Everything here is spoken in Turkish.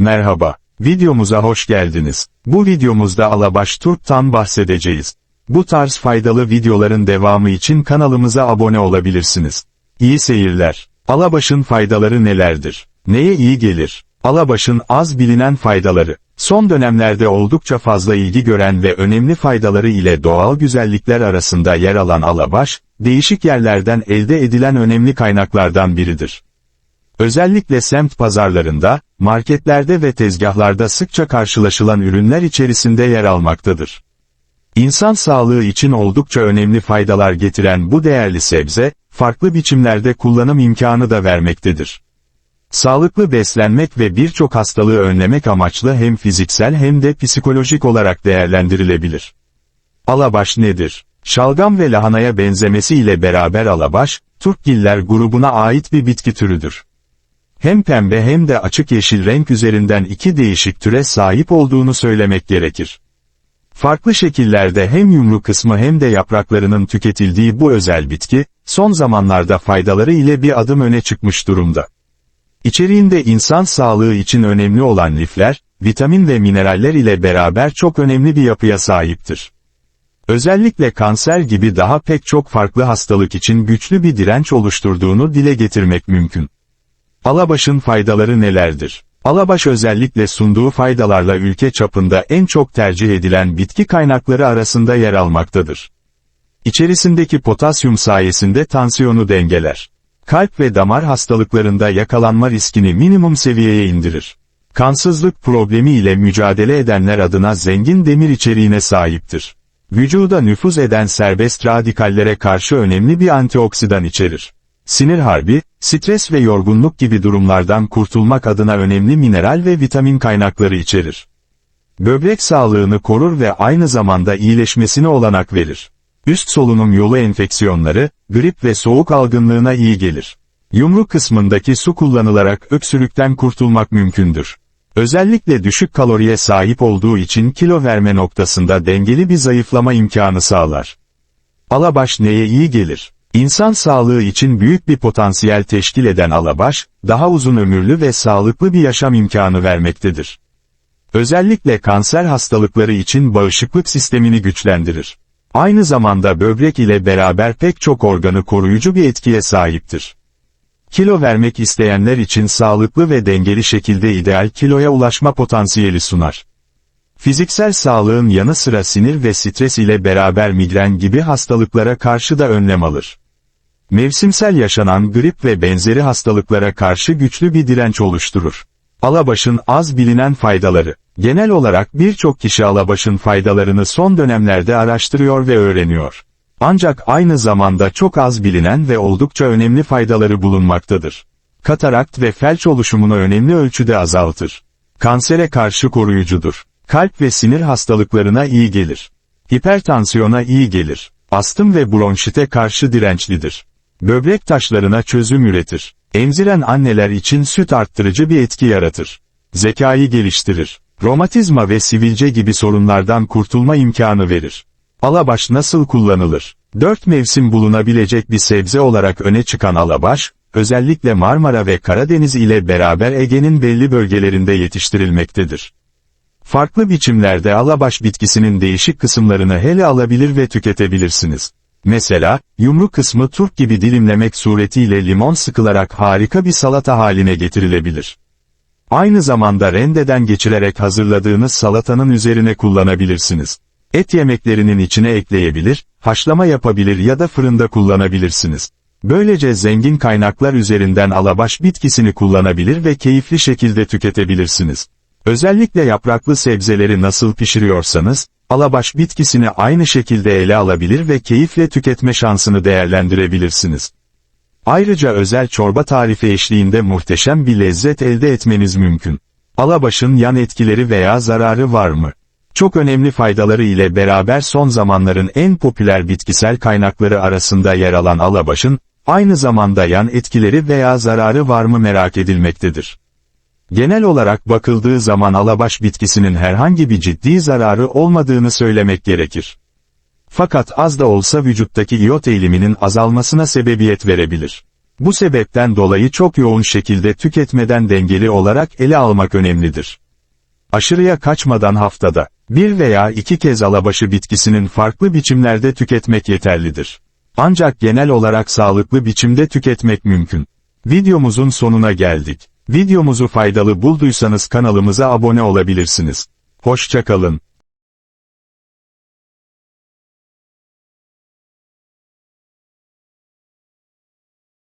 Merhaba, videomuza hoş geldiniz. Bu videomuzda Alabaş turptan bahsedeceğiz. Bu tarz faydalı videoların devamı için kanalımıza abone olabilirsiniz. İyi seyirler. Alabaşın faydaları nelerdir? Neye iyi gelir? Alabaşın az bilinen faydaları. Son dönemlerde oldukça fazla ilgi gören ve önemli faydaları ile doğal güzellikler arasında yer alan alabaş, değişik yerlerden elde edilen önemli kaynaklardan biridir. Özellikle semt pazarlarında, marketlerde ve tezgahlarda sıkça karşılaşılan ürünler içerisinde yer almaktadır. İnsan sağlığı için oldukça önemli faydalar getiren bu değerli sebze, farklı biçimlerde kullanım imkanı da vermektedir. Sağlıklı beslenmek ve birçok hastalığı önlemek amaçlı hem fiziksel hem de psikolojik olarak değerlendirilebilir. Alabaş nedir? Şalgam ve lahanaya benzemesi ile beraber alabaş, Turkgiller grubuna ait bir bitki türüdür. Hem pembe hem de açık yeşil renk üzerinden iki değişik türe sahip olduğunu söylemek gerekir. Farklı şekillerde hem yumru kısmı hem de yapraklarının tüketildiği bu özel bitki, son zamanlarda faydaları ile bir adım öne çıkmış durumda. İçeriğinde insan sağlığı için önemli olan lifler, vitamin ve mineraller ile beraber çok önemli bir yapıya sahiptir. Özellikle kanser gibi daha pek çok farklı hastalık için güçlü bir direnç oluşturduğunu dile getirmek mümkün. Alabaşın faydaları nelerdir? Alabaş özellikle sunduğu faydalarla ülke çapında en çok tercih edilen bitki kaynakları arasında yer almaktadır. İçerisindeki potasyum sayesinde tansiyonu dengeler. Kalp ve damar hastalıklarında yakalanma riskini minimum seviyeye indirir. Kansızlık problemi ile mücadele edenler adına zengin demir içeriğine sahiptir. Vücuda nüfuz eden serbest radikallere karşı önemli bir antioksidan içerir. Sinir harbi, stres ve yorgunluk gibi durumlardan kurtulmak adına önemli mineral ve vitamin kaynakları içerir. Böbrek sağlığını korur ve aynı zamanda iyileşmesine olanak verir. Üst solunum yolu enfeksiyonları, grip ve soğuk algınlığına iyi gelir. Yumru kısmındaki su kullanılarak öksürükten kurtulmak mümkündür. Özellikle düşük kaloriye sahip olduğu için kilo verme noktasında dengeli bir zayıflama imkanı sağlar. Alabaş neye iyi gelir? İnsan sağlığı için büyük bir potansiyel teşkil eden alabaş, daha uzun ömürlü ve sağlıklı bir yaşam imkanı vermektedir. Özellikle kanser hastalıkları için bağışıklık sistemini güçlendirir. Aynı zamanda böbrek ile beraber pek çok organı koruyucu bir etkiye sahiptir. Kilo vermek isteyenler için sağlıklı ve dengeli şekilde ideal kiloya ulaşma potansiyeli sunar. Fiziksel sağlığın yanı sıra sinir ve stres ile beraber migren gibi hastalıklara karşı da önlem alır. Mevsimsel yaşanan grip ve benzeri hastalıklara karşı güçlü bir direnç oluşturur. Alabaşın az bilinen faydaları. Genel olarak birçok kişi alabaşın faydalarını son dönemlerde araştırıyor ve öğreniyor. Ancak aynı zamanda çok az bilinen ve oldukça önemli faydaları bulunmaktadır. Katarakt ve felç oluşumunu önemli ölçüde azaltır. Kansere karşı koruyucudur. Kalp ve sinir hastalıklarına iyi gelir. Hipertansiyona iyi gelir. Astım ve bronşite karşı dirençlidir. Böbrek taşlarına çözüm üretir. Emziren anneler için süt arttırıcı bir etki yaratır. Zekayı geliştirir. Romatizma ve sivilce gibi sorunlardan kurtulma imkanı verir. Alabaş nasıl kullanılır? Dört mevsim bulunabilecek bir sebze olarak öne çıkan alabaş, özellikle Marmara ve Karadeniz ile beraber Ege'nin belli bölgelerinde yetiştirilmektedir. Farklı biçimlerde alabaş bitkisinin değişik kısımlarını hele alabilir ve tüketebilirsiniz. Mesela, yumru kısmı turp gibi dilimlemek suretiyle limon sıkılarak harika bir salata haline getirilebilir. Aynı zamanda rendeden geçirerek hazırladığınız salatanın üzerine kullanabilirsiniz. Et yemeklerinin içine ekleyebilir, haşlama yapabilir ya da fırında kullanabilirsiniz. Böylece zengin kaynaklar üzerinden alabaş bitkisini kullanabilir ve keyifli şekilde tüketebilirsiniz. Özellikle yapraklı sebzeleri nasıl pişiriyorsanız, alabaş bitkisini aynı şekilde ele alabilir ve keyifle tüketme şansını değerlendirebilirsiniz. Ayrıca özel çorba tarifi eşliğinde muhteşem bir lezzet elde etmeniz mümkün. Alabaşın yan etkileri veya zararı var mı? Çok önemli faydaları ile beraber son zamanların en popüler bitkisel kaynakları arasında yer alan alabaşın, aynı zamanda yan etkileri veya zararı var mı merak edilmektedir. Genel olarak bakıldığı zaman alabaş bitkisinin herhangi bir ciddi zararı olmadığını söylemek gerekir. Fakat az da olsa vücuttaki iot eğiliminin azalmasına sebebiyet verebilir. Bu sebepten dolayı çok yoğun şekilde tüketmeden dengeli olarak ele almak önemlidir. Aşırıya kaçmadan haftada, bir veya iki kez alabaşı bitkisinin farklı biçimlerde tüketmek yeterlidir. Ancak genel olarak sağlıklı biçimde tüketmek mümkün. Videomuzun sonuna geldik. Videomuzu faydalı bulduysanız kanalımıza abone olabilirsiniz. Hoşçakalın.